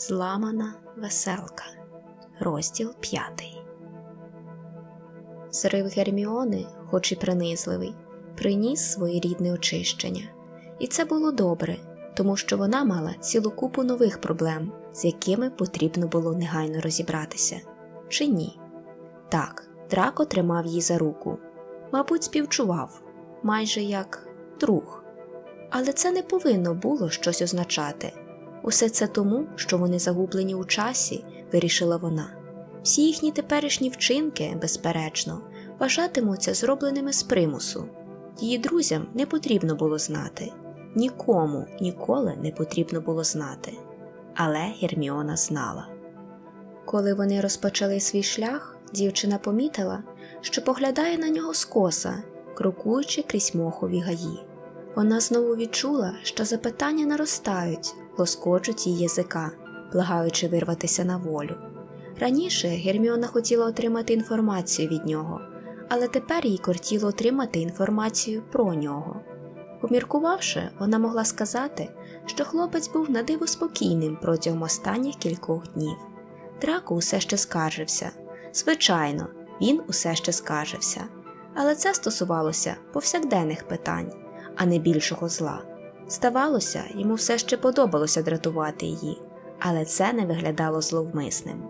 Зламана веселка. Розділ п'ятий. Зрив Герміони, хоч і принизливий, приніс своєрідне очищення. І це було добре, тому що вона мала цілу купу нових проблем, з якими потрібно було негайно розібратися. Чи ні? Так, Драко тримав її за руку. Мабуть, співчував, майже як друг. Але це не повинно було щось означати. Усе це тому, що вони загублені у часі, вирішила вона. Всі їхні теперішні вчинки, безперечно, вважатимуться зробленими з примусу. Її друзям не потрібно було знати, нікому ніколи не потрібно було знати. Але Герміона знала. Коли вони розпочали свій шлях, дівчина помітила, що поглядає на нього скоса, крокуючи крізь мохові гаї. Вона знову відчула, що запитання наростають, лоскочуть її язика, благаючи вирватися на волю. Раніше Герміона хотіла отримати інформацію від нього, але тепер їй кортіло отримати інформацію про нього. Поміркувавши, вона могла сказати, що хлопець був надиво спокійним протягом останніх кількох днів. Драко усе ще скаржився. Звичайно, він усе ще скаржився, але це стосувалося повсякденних питань, а не більшого зла. Здавалося, йому все ще подобалося дратувати її, але це не виглядало зловмисним.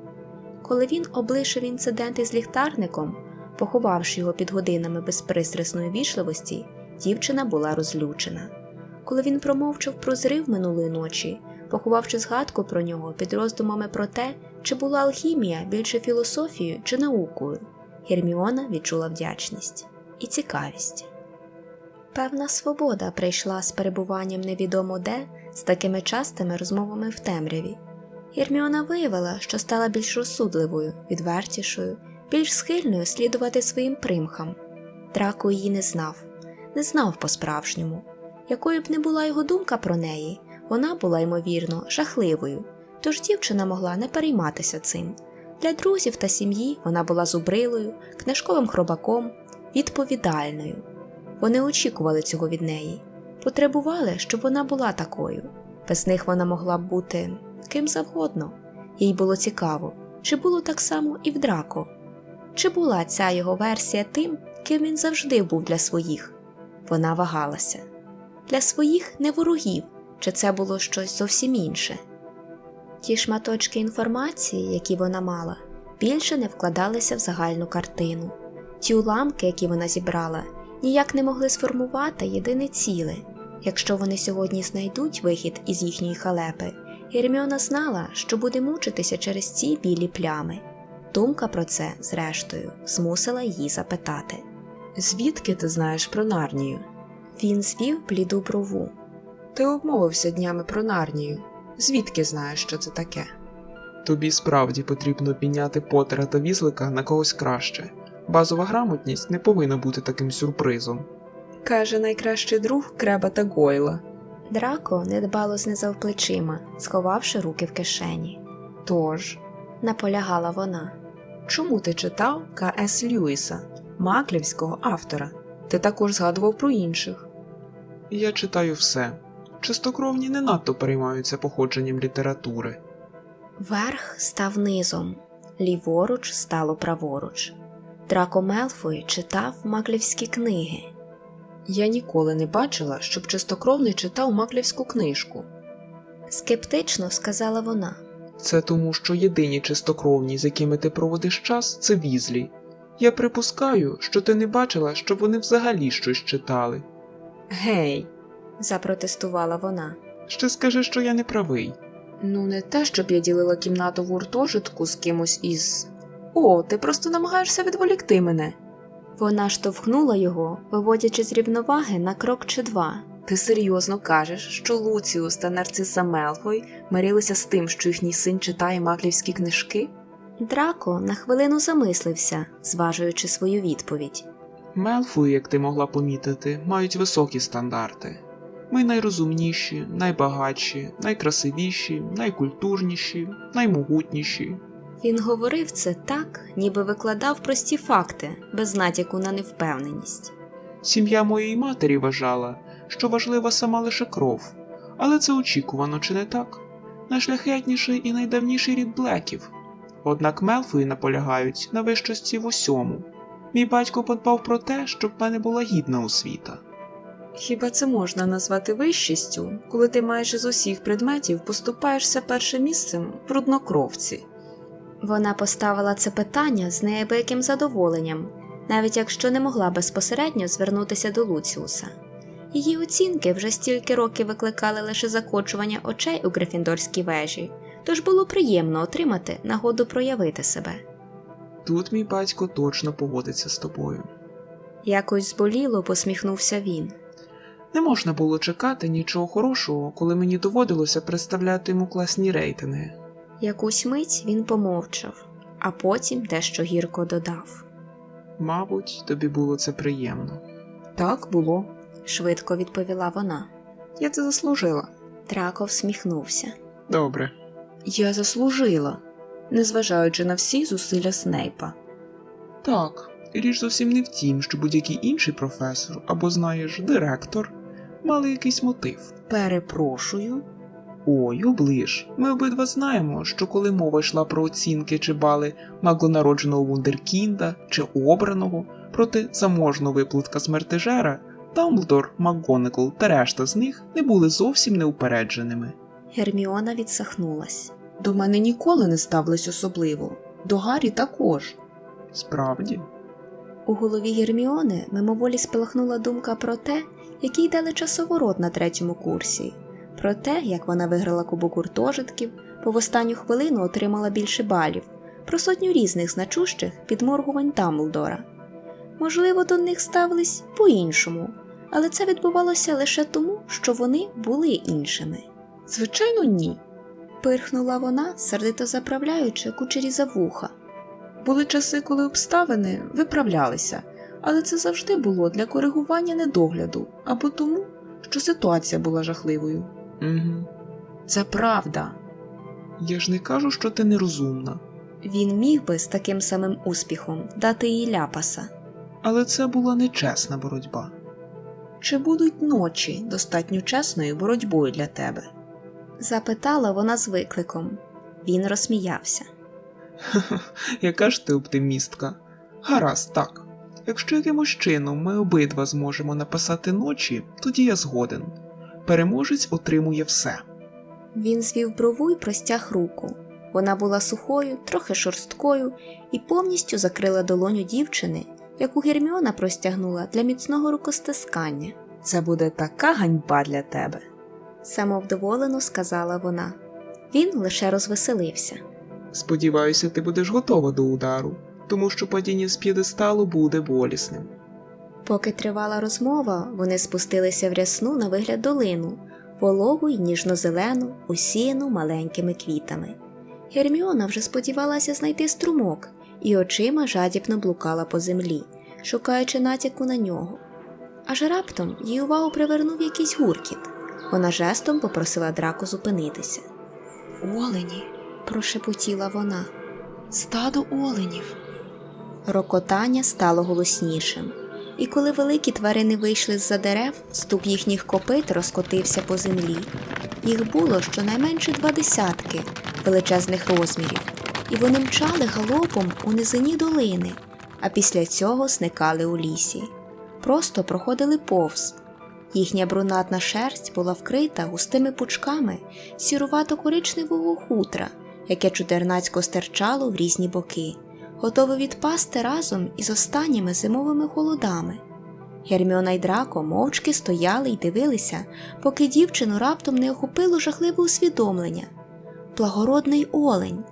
Коли він облишив інцидент із ліхтарником, поховавши його під годинами безпристрасної вічливості, дівчина була розлючена. Коли він промовчав про зрив минулої ночі, поховавши згадку про нього під роздумами про те, чи була алхімія більше філософією чи наукою, Герміона відчула вдячність і цікавість. Певна свобода прийшла з перебуванням невідомо де з такими частими розмовами в темряві. Герміона виявила, що стала більш розсудливою, відвертішою, більш схильною слідувати своїм примхам. Драко її не знав, не знав по-справжньому. Якою б не була його думка про неї, вона була, ймовірно, жахливою, тож дівчина могла не перейматися цим. Для друзів та сім'ї вона була зубрилою, книжковим хробаком, відповідальною. Вони очікували цього від неї, потребували, щоб вона була такою. Без них вона могла б бути ким завгодно. Їй було цікаво, чи було так само і в Драко, чи була ця його версія тим, ким він завжди був для своїх. Вона вагалася для своїх не ворогів, чи це було щось зовсім інше. Ті шматочки інформації, які вона мала, більше не вкладалися в загальну картину. Ті уламки, які вона зібрала, ніяк не могли сформувати єдине ціле. Якщо вони сьогодні знайдуть вихід із їхньої халепи, Герміона знала, що буде мучитися через ці білі плями. Думка про це, зрештою, змусила її запитати. Звідки ти знаєш про Нарнію? Він звів бліду брову. Ти обмовився днями про Нарнію. Звідки знаєш, що це таке? Тобі справді потрібно підняти Потера та візлика на когось краще. Базова грамотність не повинна бути таким сюрпризом. Каже найкращий друг Креба та Гойла. Драко недбало знизав плечима, сховавши руки в кишені. Тож, Наполягала вона. чому ти читав К.С. Льюіса, маклівського автора? Ти також згадував про інших. Я читаю все. Чистокровні не надто переймаються походженням літератури. Верх став низом, ліворуч стало праворуч. Драко Мелфой читав маклівські книги. Я ніколи не бачила, щоб чистокровний читав маклівську книжку. Скептично сказала вона. Це тому, що єдині чистокровні, з якими ти проводиш час, це візлі. Я припускаю, що ти не бачила, щоб вони взагалі щось читали. Гей, запротестувала вона. Ще скажи, що я не правий. ну не те, щоб я ділила кімнату в гуртожитку з кимось із. О, ти просто намагаєшся відволікти мене. Вона штовхнула його, виводячи з рівноваги на крок чи два. Ти серйозно кажеш, що Луціус та Нарциса Мелфой мирилися з тим, що їхній син читає маклівські книжки? Драко на хвилину замислився, зважуючи свою відповідь. Мелфої, як ти могла помітити, мають високі стандарти. Ми найрозумніші, найбагатші, найкрасивіші, найкультурніші, наймогутніші. Він говорив це так, ніби викладав прості факти, без натяку на невпевненість. Сім'я моєї матері вважала, що важлива сама лише кров, але це очікувано чи не так? найшляхетніший і найдавніший рід блеків. Однак Мелфої наполягають на вищості в усьому. Мій батько подбав про те, щоб в мене була гідна освіта. Хіба це можна назвати вищістю, коли ти майже з усіх предметів поступаєшся першим місцем в руднокровці? Вона поставила це питання з неабияким задоволенням, навіть якщо не могла безпосередньо звернутися до Луціуса. Її оцінки вже стільки років викликали лише закочування очей у Грифіндорській вежі, тож було приємно отримати нагоду проявити себе. Тут мій батько точно погодиться з тобою. Якось зболіло посміхнувся він. Не можна було чекати нічого хорошого, коли мені доводилося представляти йому класні рейтинги. Якусь мить він помовчав, а потім дещо гірко додав. Мабуть, тобі було це приємно. Так було. Швидко відповіла вона. Я це заслужила. Драко всміхнувся. Добре. Я заслужила, незважаючи на всі зусилля Снейпа. Так, і річ зовсім не в тім, що будь-який інший професор або, знаєш, директор мали якийсь мотив. Перепрошую. Ой, оближ, ми обидва знаємо, що коли мова йшла про оцінки чи бали маглонародженого вундеркінда чи обраного проти заможного виплутка смертежера, Дамблдор, МакГонагал та решта з них не були зовсім неупередженими. Герміона відсахнулась. До мене ніколи не ставились особливо. До Гаррі також. Справді, У голові Герміони мимоволі спалахнула думка про те, який дали часоворот на третьому курсі, про те, як вона виграла кубок гуртожитків, бо в останню хвилину отримала більше балів, про сотню різних значущих підморгувань Дамблдора. Можливо, до них ставились по-іншому, але це відбувалося лише тому, що вони були іншими. Звичайно, ні. Пирхнула вона, сердито заправляючи кучері за вуха. Були часи, коли обставини виправлялися, але це завжди було для коригування недогляду або тому, що ситуація була жахливою. Угу. Це правда. я ж не кажу, що ти нерозумна, Він міг би з таким самим успіхом дати їй ляпаса. але це була нечесна боротьба. Чи будуть ночі достатньо чесною боротьбою для тебе? Запитала вона з викликом. Він розсміявся. Яка ж ти оптимістка? Гаразд, так. Якщо якимось чином ми обидва зможемо написати ночі, тоді я згоден. Переможець отримує все. Він звів брову й простяг руку. Вона була сухою, трохи шорсткою і повністю закрила долоню дівчини, яку Герміона простягнула для міцного рукостискання. Це буде така ганьба для тебе. Самовдоволено сказала вона. Він лише розвеселився. Сподіваюся, ти будеш готова до удару, тому що падіння з п'єдесталу буде болісним. Поки тривала розмова, вони спустилися в рясну на вигляд долину, вологу й ніжно-зелену, усіяну маленькими квітами. Герміона вже сподівалася знайти струмок і очима жадібно блукала по землі, шукаючи натяку на нього. Аж раптом її увагу привернув якийсь гуркіт. Вона жестом попросила драку зупинитися. Олені, Прошепотіла вона. стадо оленів. Рокотання стало голоснішим, і коли великі тварини вийшли з-за дерев, стук їхніх копит розкотився по землі. Їх було щонайменше два десятки величезних розмірів, і вони мчали галопом у низині долини, а після цього зникали у лісі. Просто проходили повз. Їхня брунатна шерсть була вкрита густими пучками сірувато-коричневого хутра, яке чудернацько стирчало в різні боки готовий відпасти разом із останніми зимовими холодами. Герміона й Драко мовчки стояли й дивилися, поки дівчину раптом не охопило жахливе усвідомлення. Благородний олень.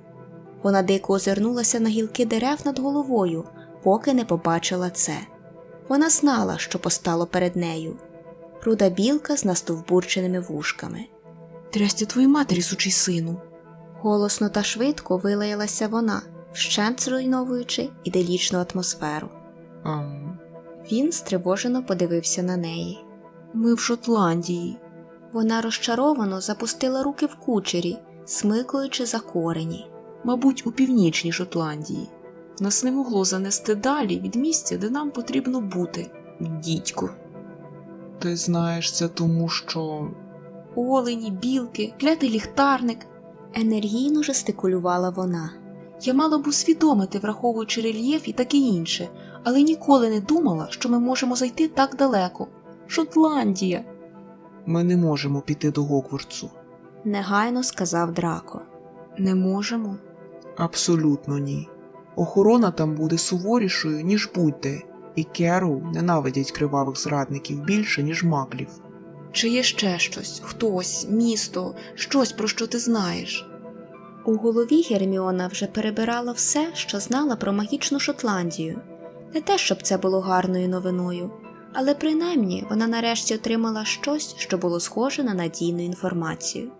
Вона дико озирнулася на гілки дерев над головою, поки не побачила це. Вона знала, що постало перед нею. Руда білка з настовбурченими вушками. Трястя твої матері, сучий сину. Голосно та швидко вилаялася вона, вщент зруйновуючи іделічну атмосферу. Ам, Він стривожено подивився на неї. Ми в Шотландії. Вона розчаровано запустила руки в кучері, смикуючи за корені. Мабуть, у північній Шотландії. Нас не могло занести далі від місця, де нам потрібно бути. Дідько. ти знаєш це тому, що. Олені, білки, клятий ліхтарник. енергійно жестикулювала вона. Я мала б усвідомити, враховуючи рельєф і таке інше, але ніколи не думала, що ми можемо зайти так далеко. Шотландія. Ми не можемо піти до Гогвартсу. Негайно сказав Драко. Не можемо. Абсолютно ні. Охорона там буде суворішою, ніж будь-де, і Керу ненавидять кривавих зрадників більше, ніж маклів. Чи є ще щось, хтось, місто, щось, про що ти знаєш? У голові Герміона вже перебирала все, що знала про магічну Шотландію. Не те, щоб це було гарною новиною, але принаймні вона нарешті отримала щось, що було схоже на надійну інформацію.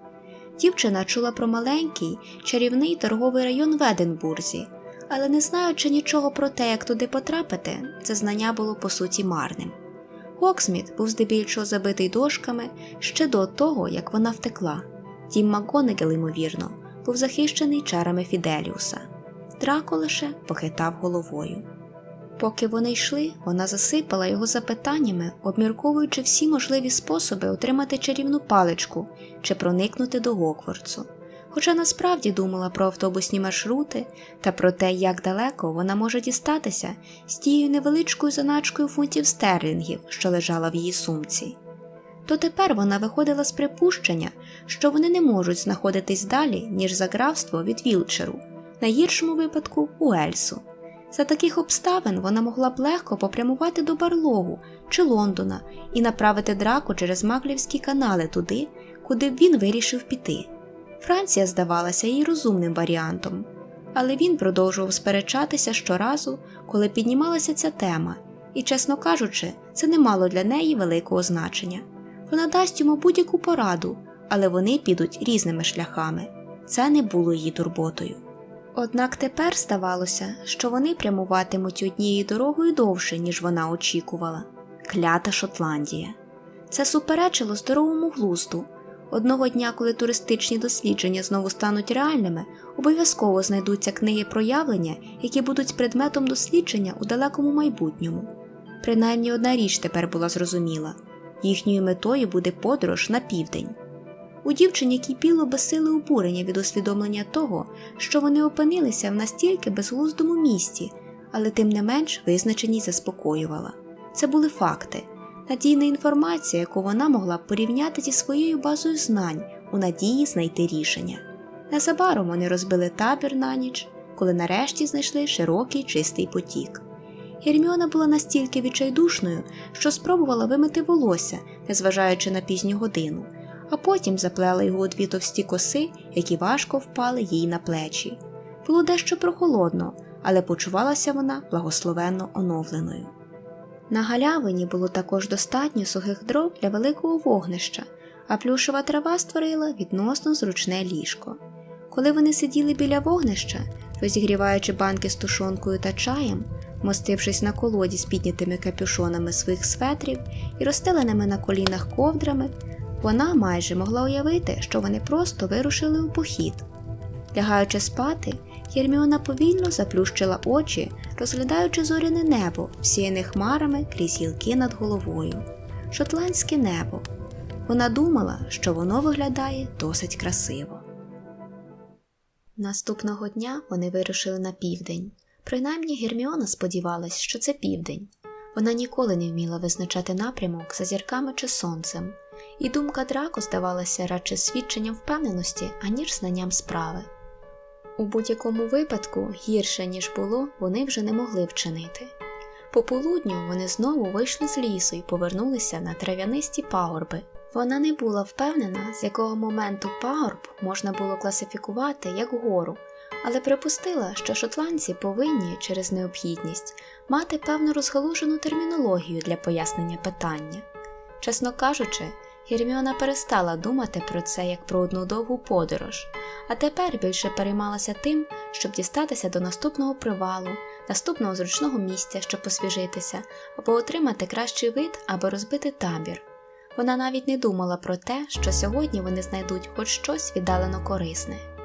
Дівчина чула про маленький чарівний торговий район в Единбурзі, але не знаючи нічого про те, як туди потрапити, це знання було по суті марним. Гоксміт був здебільшого забитий дошками ще до того, як вона втекла. Тім Макгонегел, ймовірно, був захищений чарами Фіделіуса. Драко лише похитав головою. Поки вони йшли, вона засипала його запитаннями, обмірковуючи всі можливі способи отримати чарівну паличку чи проникнути до Гокворцу. Хоча насправді думала про автобусні маршрути та про те, як далеко вона може дістатися з тією невеличкою заначкою фунтів стерлінгів, що лежала в її сумці. То тепер вона виходила з припущення, що вони не можуть знаходитись далі, ніж за графство від Вілчеру, на гіршому випадку у Ельсу. За таких обставин вона могла б легко попрямувати до Барлогу чи Лондона і направити драку через маклівські канали туди, куди б він вирішив піти. Франція здавалася їй розумним варіантом, але він продовжував сперечатися щоразу, коли піднімалася ця тема, і, чесно кажучи, це не мало для неї великого значення. Вона дасть йому будь-яку пораду, але вони підуть різними шляхами. Це не було її турботою. Однак тепер здавалося, що вони прямуватимуть однією дорогою довше, ніж вона очікувала. Клята Шотландія. Це суперечило здоровому глузду. Одного дня, коли туристичні дослідження знову стануть реальними, обов'язково знайдуться книги проявлення, які будуть предметом дослідження у далекому майбутньому. Принаймні одна річ тепер була зрозуміла їхньою метою буде подорож на південь. У дівчині кипіло безсиле обурення від усвідомлення того, що вони опинилися в настільки безглуздому місті, але тим не менш визначеність заспокоювала. Це були факти, надійна інформація, яку вона могла б порівняти зі своєю базою знань у надії знайти рішення. Незабаром вони розбили табір на ніч, коли нарешті знайшли широкий чистий потік. Герміона була настільки відчайдушною, що спробувала вимити волосся, незважаючи на пізню годину, а потім заплела його у дві товсті коси, які важко впали їй на плечі. Було дещо прохолодно, але почувалася вона благословенно оновленою. На галявині було також достатньо сухих дров для великого вогнища, а плюшева трава створила відносно зручне ліжко. Коли вони сиділи біля вогнища, розігріваючи банки з тушонкою та чаєм, мостившись на колоді з піднятими капюшонами своїх светрів і розстеленими на колінах ковдрами, вона майже могла уявити, що вони просто вирушили у похід. Лягаючи спати, Єрміона повільно заплющила очі, розглядаючи зоряне небо, всіяне хмарами крізь гілки над головою. Шотландське небо. Вона думала, що воно виглядає досить красиво. Наступного дня вони вирушили на південь. Принаймні Герміона сподівалась, що це південь. Вона ніколи не вміла визначати напрямок за зірками чи сонцем, і думка Драко здавалася радше свідченням впевненості, аніж знанням справи. У будь-якому випадку, гірше, ніж було, вони вже не могли вчинити. Пополудню вони знову вийшли з лісу і повернулися на трав'янисті пагорби. Вона не була впевнена, з якого моменту пагорб можна було класифікувати як гору, але припустила, що шотландці повинні через необхідність мати певну розгалужену термінологію для пояснення питання. Чесно кажучи, Герміона перестала думати про це як про одну довгу подорож, а тепер більше переймалася тим, щоб дістатися до наступного привалу, наступного зручного місця, щоб посвіжитися, або отримати кращий вид, або розбити табір. Вона навіть не думала про те, що сьогодні вони знайдуть хоч щось віддалено корисне.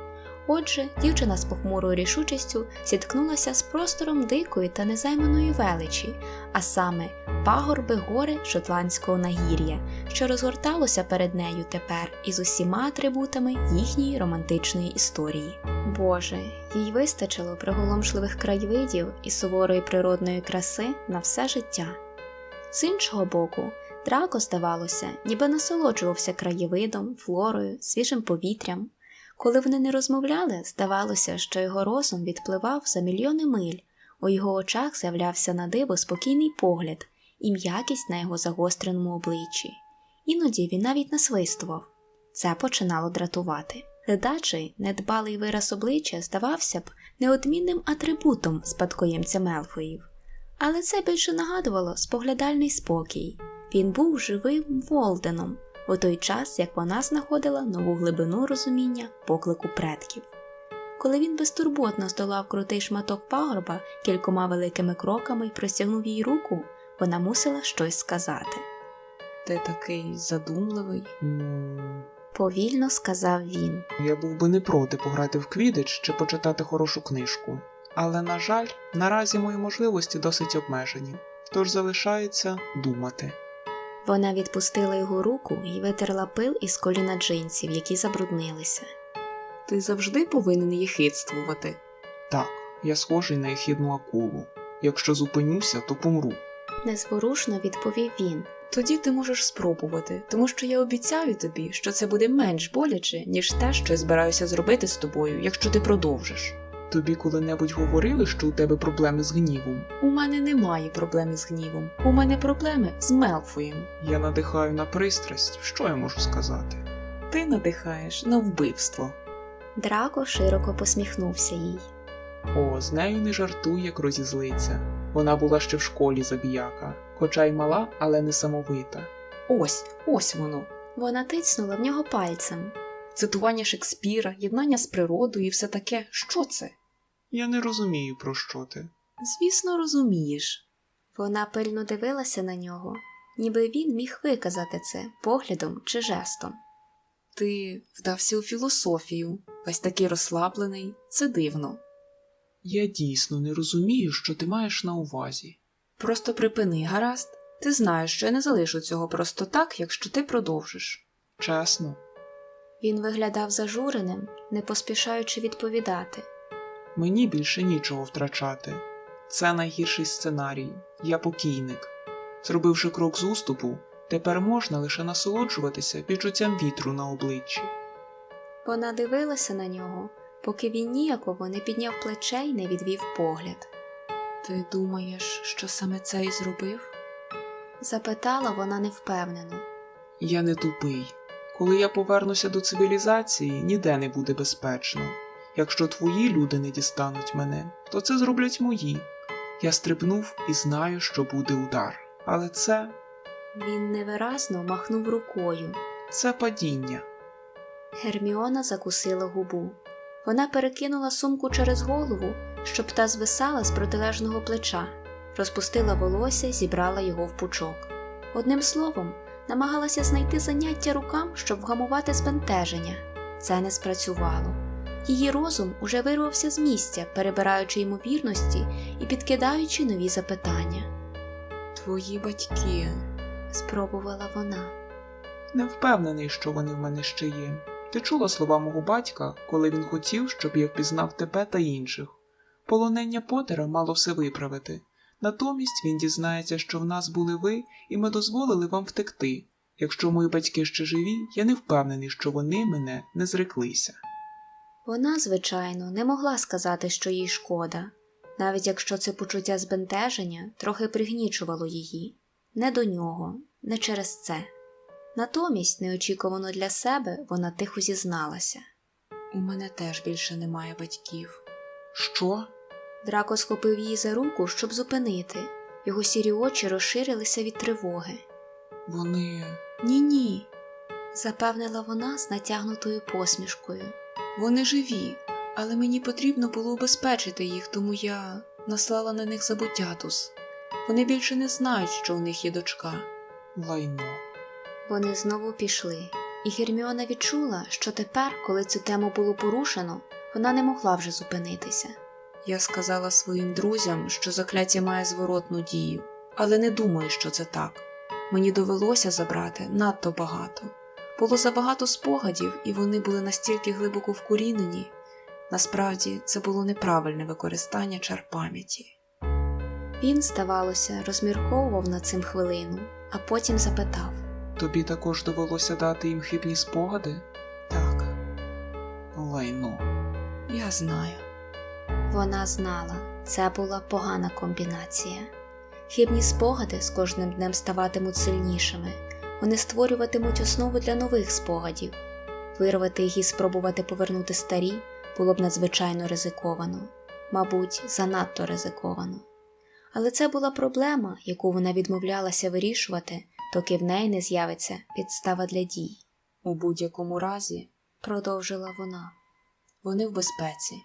Отже, дівчина з похмурою рішучістю зіткнулася з простором дикої та незайманої величі, а саме пагорби гори шотландського нагір'я, що розгорталося перед нею тепер із усіма атрибутами їхньої романтичної історії. Боже, їй вистачило приголомшливих краєвидів і суворої природної краси на все життя. З іншого боку, Драко, здавалося, ніби насолоджувався краєвидом, флорою, свіжим повітрям. Коли вони не розмовляли, здавалося, що його розум відпливав за мільйони миль, у його очах з'являвся на диво спокійний погляд і м'якість на його загостреному обличчі. Іноді він навіть насвистував. Це починало дратувати. Ледачий, недбалий вираз обличчя здавався б неодмінним атрибутом спадкоємця Мелфоїв. Але це більше нагадувало споглядальний спокій. Він був живим Волденом у той час, як вона знаходила нову глибину розуміння поклику предків. Коли він безтурботно здолав крутий шматок пагорба кількома великими кроками і простягнув їй руку, вона мусила щось сказати. Ти такий задумливий. Повільно сказав він. я був би не проти пограти в квідич чи почитати хорошу книжку. Але, на жаль, наразі мої можливості досить обмежені, тож залишається думати. Вона відпустила його руку і витерла пил із коліна джинсів, які забруднилися. Ти завжди повинен єхидствувати. Так, я схожий на ехідну акулу. Якщо зупинюся, то помру. Незворушно відповів він. Тоді ти можеш спробувати, тому що я обіцяю тобі, що це буде менш боляче, ніж те, що я збираюся зробити з тобою, якщо ти продовжиш. Тобі коли-небудь говорили, що у тебе проблеми з гнівом? У мене немає проблеми з гнівом. У мене проблеми з Мелфоєм. Я надихаю на пристрасть, що я можу сказати? Ти надихаєш на вбивство. Драко широко посміхнувся їй. О, з нею не жартуй, як розізлиться. Вона була ще в школі забіяка, хоча й мала, але не самовита. Ось, ось воно. Вона тицнула в нього пальцем. Цитування Шекспіра, єднання з природою і все таке. Що це? Я не розумію, про що ти. Звісно, розумієш. Вона пильно дивилася на нього, ніби він міг виказати це поглядом чи жестом. Ти вдався у філософію, весь такий розслаблений, це дивно. Я дійсно не розумію, що ти маєш на увазі. Просто припини, гаразд. Ти знаєш, що я не залишу цього просто так, якщо ти продовжиш. Чесно, Він виглядав зажуреним, не поспішаючи відповідати. Мені більше нічого втрачати. Це найгірший сценарій. Я покійник. Зробивши крок з уступу, тепер можна лише насолоджуватися відчуттям вітру на обличчі. Вона дивилася на нього, поки він ніяково не підняв плече й не відвів погляд. Ти думаєш, що саме це і зробив? Запитала вона невпевнено. Я не тупий. Коли я повернуся до цивілізації, ніде не буде безпечно. Якщо твої люди не дістануть мене, то це зроблять мої. Я стрибнув і знаю, що буде удар. Але це Він невиразно махнув рукою. це падіння. Герміона закусила губу. Вона перекинула сумку через голову, щоб та звисала з протилежного плеча, розпустила волосся і зібрала його в пучок. Одним словом, намагалася знайти заняття рукам, щоб вгамувати збентеження. Це не спрацювало. Її розум уже вирвався з місця, перебираючи ймовірності і підкидаючи нові запитання. Твої батьки. Спробувала вона. Не впевнений, що вони в мене ще є. Ти чула слова мого батька, коли він хотів, щоб я впізнав тебе та інших. Полонення Потера мало все виправити. Натомість він дізнається, що в нас були ви, і ми дозволили вам втекти. Якщо мої батьки ще живі, я не впевнений, що вони мене не зреклися. Вона, звичайно, не могла сказати, що їй шкода, навіть якщо це почуття збентеження трохи пригнічувало її, не до нього, не через це. Натомість, неочікувано для себе, вона тихо зізналася. У мене теж більше немає батьків. Що? Драко схопив її за руку, щоб зупинити. Його сірі очі розширилися від тривоги. Вони. Ні, ні. Запевнила вона з натягнутою посмішкою. Вони живі, але мені потрібно було убезпечити їх, тому я наслала на них забуттятус. Вони більше не знають, що у них є дочка. лайно. Вони знову пішли, і Герміона відчула, що тепер, коли цю тему було порушено, Вона не могла вже зупинитися. Я сказала своїм друзям, що закляття має зворотну дію, але не думаю, що це так. Мені довелося забрати надто багато. Було забагато спогадів, і вони були настільки глибоко вкорінені. Насправді, це було неправильне використання чар пам'яті. Він, здавалося, розмірковував над цим хвилину, а потім запитав. Тобі також довелося дати їм хибні спогади? Так, Лайно. я знаю. Вона знала, це була погана комбінація. Хибні спогади з кожним днем ставатимуть сильнішими, вони створюватимуть основу для нових спогадів. Вирвати їх і спробувати повернути старі було б надзвичайно ризиковано, мабуть, занадто ризиковано. Але це була проблема, яку вона відмовлялася вирішувати, доки в неї не з'явиться підстава для дій, У будь-якому разі, продовжила вона. вони в безпеці.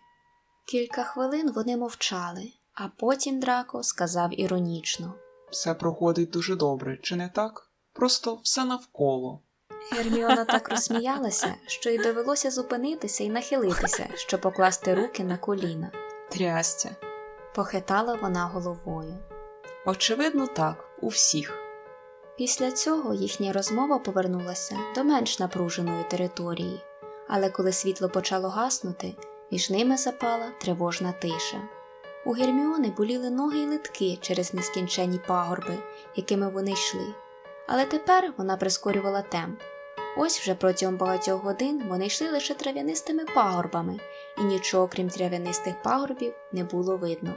Кілька хвилин вони мовчали, а потім Драко сказав іронічно. Все проходить дуже добре, чи не так? Просто все навколо. Герміона так розсміялася, що й довелося зупинитися і нахилитися, щоб покласти руки на коліна. Трястя. Похитала вона головою. Очевидно, так, у всіх. Після цього їхня розмова повернулася до менш напруженої території, але коли світло почало гаснути, між ними запала тривожна тиша. У Герміони боліли ноги й литки через нескінченні пагорби, якими вони йшли. Але тепер вона прискорювала темп. Ось вже протягом багатьох годин вони йшли лише трав'янистими пагорбами, і нічого крім трав'янистих пагорбів не було видно.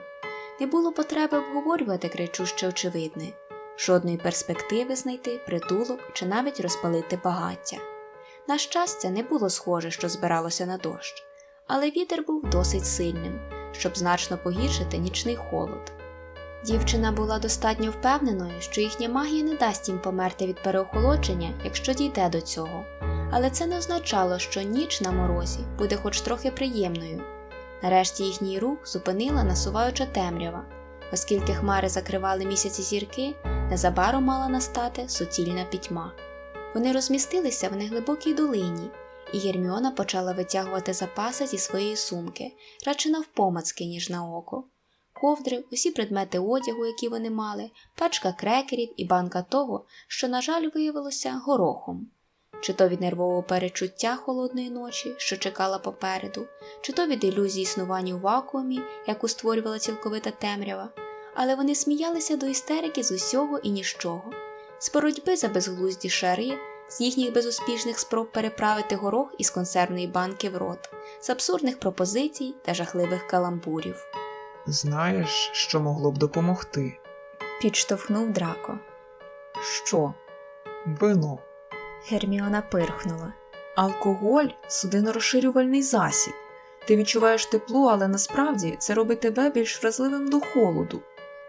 Не було потреби обговорювати кричуще очевидне жодної перспективи знайти притулок чи навіть розпалити багаття. На щастя, не було схоже, що збиралося на дощ, але вітер був досить сильним, щоб значно погіршити нічний холод. Дівчина була достатньо впевненою, що їхня магія не дасть їм померти від переохолодження, якщо дійде до цього, але це не означало, що ніч на морозі буде хоч трохи приємною. Нарешті їхній рух зупинила насуваюча темрява, оскільки хмари закривали місяці зірки, незабаром мала настати суцільна пітьма. Вони розмістилися в неглибокій долині, і Герміона почала витягувати запаси зі своєї сумки, радше навпомацки, ніж на око. Ковдри, усі предмети одягу, які вони мали, пачка крекерів і банка того, що, на жаль, виявилося горохом. Чи то від нервового перечуття холодної ночі, що чекала попереду, чи то від ілюзії існування у вакуумі, яку створювала цілковита темрява, але вони сміялися до істерики з усього і ніщого, з боротьби за безглузді шари, з їхніх безуспішних спроб переправити горох із консервної банки в рот, з абсурдних пропозицій та жахливих каламбурів. Знаєш, що могло б допомогти? Підштовхнув Драко. Що? Вино. Герміона пирхнула. Алкоголь судинорозширювальний засіб. Ти відчуваєш тепло, але насправді це робить тебе більш вразливим до холоду.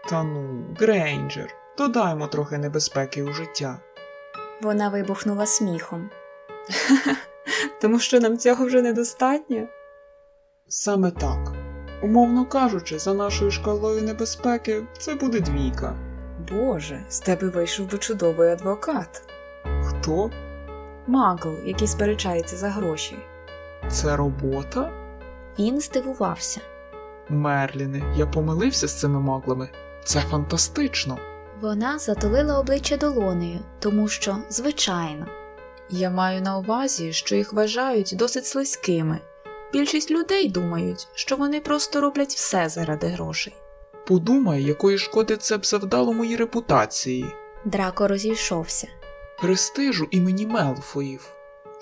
Та ну, Грейнджер, додаймо трохи небезпеки у життя. Вона вибухнула сміхом. Тому що нам цього вже недостатньо. Саме так. Умовно кажучи, за нашою шкалою небезпеки це буде двійка. Боже, з тебе вийшов би чудовий адвокат. Хто? Магл, який сперечається за гроші. Це робота? Він здивувався. Мерліне, я помилився з цими маглами. Це фантастично. Вона затулила обличчя долонею, тому що, звичайно, Я маю на увазі, що їх вважають досить слизькими. Більшість людей думають, що вони просто роблять все заради грошей. Подумай, якої шкоди це б завдало моїй репутації, Драко розійшовся. престижу імені Мелфоїв.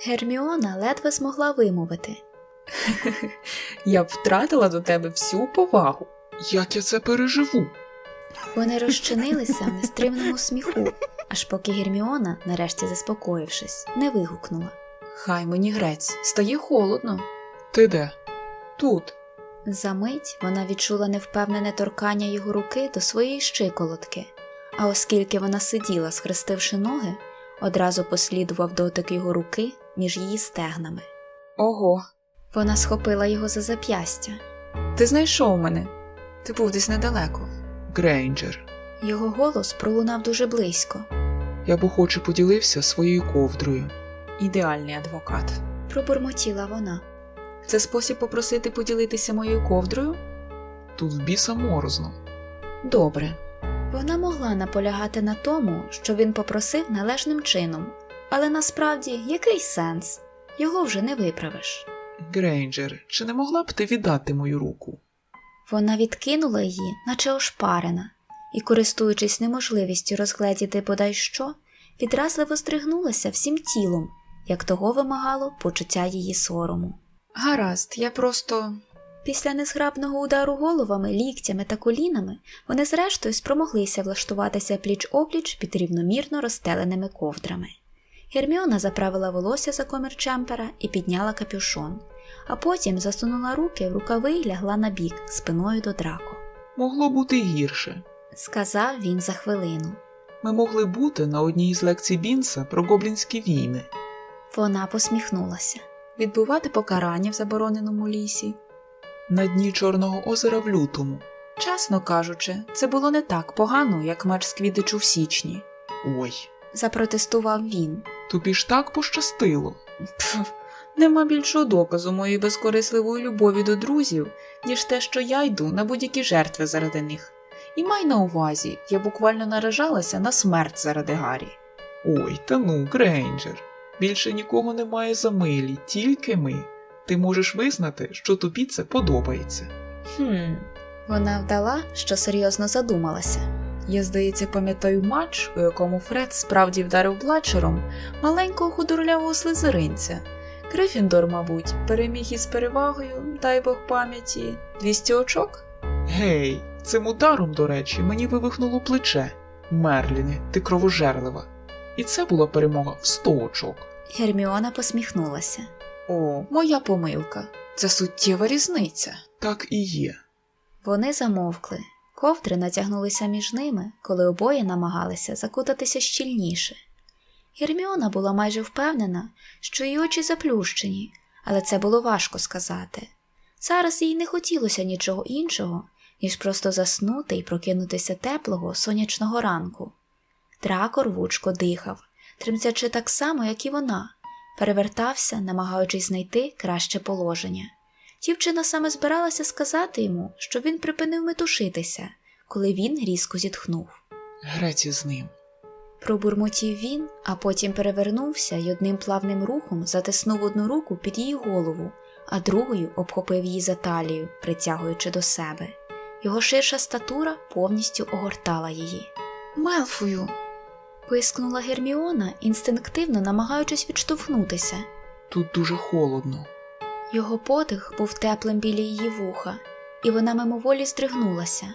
Герміона ледве змогла вимовити. Я б втратила до тебе всю повагу. Як я це переживу? Вони розчинилися в нестримному сміху, аж поки Герміона, нарешті заспокоївшись, не вигукнула. Хай мені грець, стає холодно. Ти де? Тут. За мить вона відчула невпевнене торкання його руки до своєї щиколотки, а оскільки вона сиділа, схрестивши ноги, одразу послідував дотик його руки між її стегнами. Ого, Вона схопила його за зап'ястя. ти знайшов мене. Ти був десь недалеко. Грейнджер. Його голос пролунав дуже близько. Я б охоче поділився своєю ковдрою. Ідеальний адвокат. Пробурмотіла вона. Це спосіб попросити поділитися моєю ковдрою? Тут в біса морозно. Добре. Вона могла наполягати на тому, що він попросив належним чином, але насправді який сенс? Його вже не виправиш. Грейнджер, чи не могла б ти віддати мою руку? Вона відкинула її, наче ошпарена, і, користуючись неможливістю розгледіти бодай що, відразливо здригнулася всім тілом, як того вимагало почуття її сорому. Гаразд, я просто. Після незграбного удару головами, ліктями та колінами вони зрештою спромоглися влаштуватися пліч-опліч під рівномірно розстеленими ковдрами. Герміона заправила волосся за комір Чемпера і підняла капюшон, а потім засунула руки в рукави й лягла на бік спиною до драко. Могло бути гірше. Сказав він за хвилину. Ми могли бути на одній із лекцій Бінса про гоблінські війни. Вона посміхнулася. Відбувати покарання в забороненому лісі. На дні Чорного озера в лютому. Чесно кажучи, це було не так погано, як матч з Квідичу в січні. Ой, Запротестував він. тобі ж так пощастило. Пф, нема більшого доказу моєї безкорисливої любові до друзів, ніж те, що я йду на будь-які жертви заради них. І май на увазі, я буквально наражалася на смерть заради Гаррі. Ой, та ну, Грейнджер. Більше нікого немає за милі, тільки ми. Ти можеш визнати, що тобі це подобається. Хм, Вона вдала, що серйозно задумалася. я, здається, пам'ятаю матч, у якому Фред справді вдарив блачером маленького худорлявого слизеринця. Грифіндор, мабуть, переміг із перевагою, дай Бог пам'яті, 200 очок? Гей, цим ударом, до речі, мені вивихнуло плече. Мерліне, ти кровожерлива. І це була перемога в 100 очок. Герміона посміхнулася. О, моя помилка. Це суттєва різниця. Так і є. Вони замовкли. Ковдри натягнулися між ними, коли обоє намагалися закутатися щільніше. Герміона була майже впевнена, що її очі заплющені, але це було важко сказати. Зараз їй не хотілося нічого іншого, ніж просто заснути і прокинутися теплого сонячного ранку. Драко рвучко дихав, тремтячи так само, як і вона, перевертався, намагаючись знайти краще положення. Дівчина саме збиралася сказати йому, що він припинив метушитися, коли він різко зітхнув. Греці з ним. Пробурмотів він, а потім перевернувся й одним плавним рухом затиснув одну руку під її голову, а другою обхопив її за талію, притягуючи до себе. Його ширша статура повністю огортала її. Мелфою, Пискнула Герміона, інстинктивно намагаючись відштовхнутися. Тут дуже холодно. Його подих був теплим біля її вуха, і вона мимоволі здригнулася.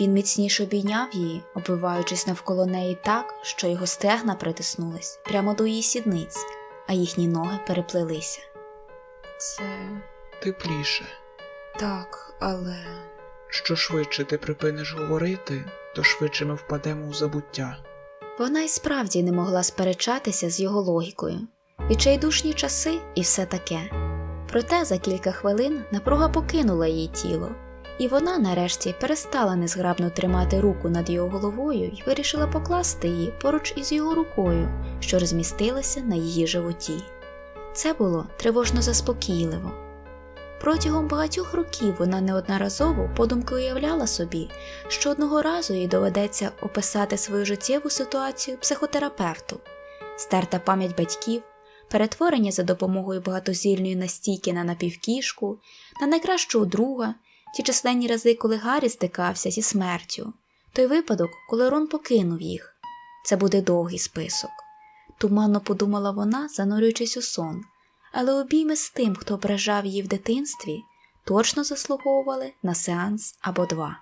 Він міцніше обійняв її, обвиваючись навколо неї так, що його стегна притиснулись прямо до її сідниць, а їхні ноги переплелися. це Тепліше. так, але. Що швидше ти припиниш говорити, то швидше ми впадемо у забуття. Вона й справді не могла сперечатися з його логікою. Відчайдушні часи і все таке. Проте за кілька хвилин напруга покинула її тіло, і вона нарешті перестала незграбно тримати руку над його головою і вирішила покласти її поруч із його рукою, що розмістилася на її животі. Це було тривожно заспокійливо. Протягом багатьох років вона неодноразово подумки уявляла собі, що одного разу їй доведеться описати свою життєву ситуацію психотерапевту, стерта пам'ять батьків, перетворення за допомогою багатозільної настійки на напівкішку, на найкращого друга, ті численні рази, коли Гаррі стикався зі смертю, той випадок, коли Рон покинув їх. Це буде довгий список. Туманно подумала вона, занурюючись у сон, але обійми з тим, хто ображав її в дитинстві, точно заслуговували на сеанс або два.